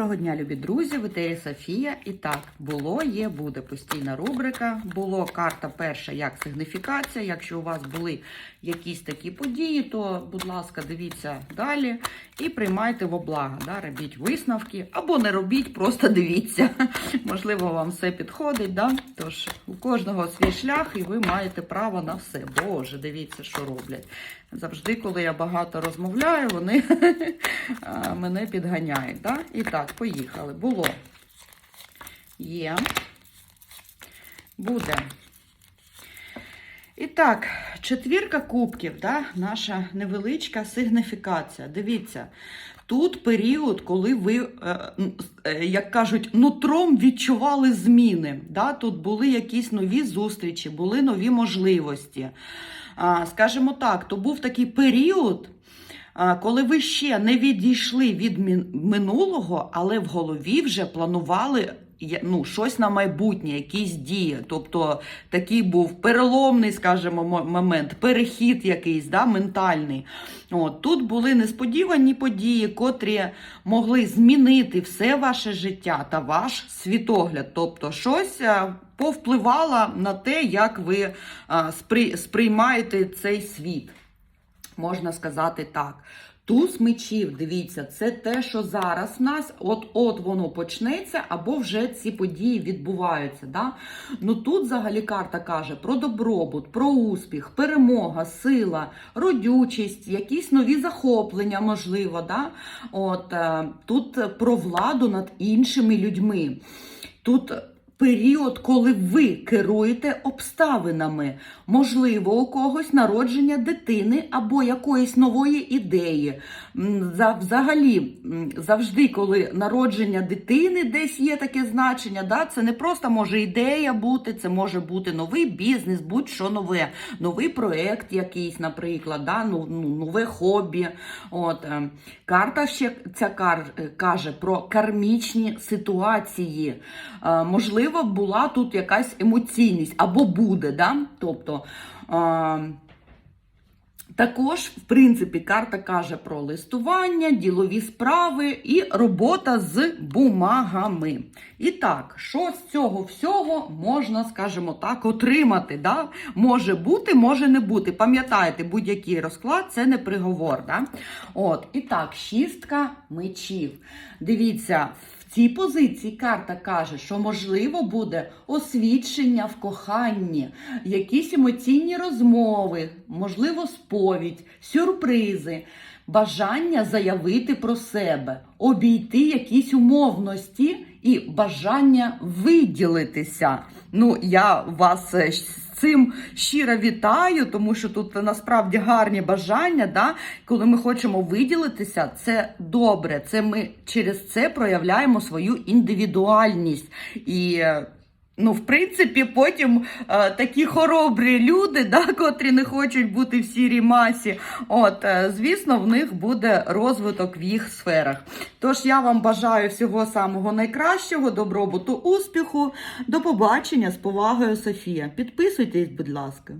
Доброго дня, любі друзі! В етері Софія. І так, було, є, буде постійна рубрика. Було карта перша як сигніфікація. Якщо у вас були якісь такі події, то, будь ласка, дивіться далі і приймайте в облага. Да? Робіть висновки або не робіть, просто дивіться. Можливо, вам все підходить. Да? Тож у кожного свій шлях, і ви маєте право на все. Боже, дивіться, що роблять. Завжди, коли я багато розмовляю, вони мене підганяють. Да? І так, поїхали. Було. Є. Буде. І так, четвірка кубків, да? наша невеличка сигніфікація. Дивіться, тут період, коли ви, е, е, як кажуть, нутром відчували зміни. Да? Тут були якісь нові зустрічі, були нові можливості. Скажімо так, то був такий період, коли ви ще не відійшли від минулого, але в голові вже планували ну, щось на майбутнє, якісь дії. Тобто такий був переломний, скажімо, мо- момент, перехід якийсь да, ментальний. От, тут були несподівані події, котрі могли змінити все ваше життя та ваш світогляд. Тобто, щось е, повпливало на те, як ви е, сприймаєте цей світ можна сказати так. Туз мечів, дивіться, це те, що зараз в нас, от-от воно почнеться, або вже ці події відбуваються. Да? Ну тут взагалі карта каже про добробут, про успіх, перемога, сила, родючість, якісь нові захоплення, можливо. Да? От, е, тут про владу над іншими людьми. Тут період, коли ви керуєте обставинами. Можливо, у когось народження дитини або якоїсь нової ідеї. Взагалі, завжди, коли народження дитини десь є таке значення, да, це не просто може ідея бути, це може бути новий бізнес, будь-що нове, новий проект якийсь, наприклад, да, ну, ну, нове хобі. От, е, карта ще ця кар, е, каже про кармічні ситуації. Е, можливо, була тут якась емоційність або буде. Да? Тобто, е, також, в принципі, карта каже про листування, ділові справи і робота з бумагами. І так, що з цього всього можна, скажімо так, отримати? Да? Може бути, може не бути. Пам'ятайте, будь-який розклад це не приговор. Да? От, і так, шістка мечів. Дивіться, цій позиції карта каже, що можливо буде освідчення в коханні, якісь емоційні розмови, можливо, сповідь, сюрпризи, бажання заявити про себе, обійти якісь умовності і бажання виділитися. Ну, я вас е, з цим щиро вітаю, тому що тут насправді гарні бажання. Да? Коли ми хочемо виділитися, це добре. Це ми через це проявляємо свою індивідуальність. І е, Ну, в принципі, потім е, такі хоробрі люди, да, котрі не хочуть бути в сірій масі. От, е, звісно, в них буде розвиток в їх сферах. Тож я вам бажаю всього самого найкращого, добробуту, успіху. До побачення з повагою, Софія. Підписуйтесь, будь ласка.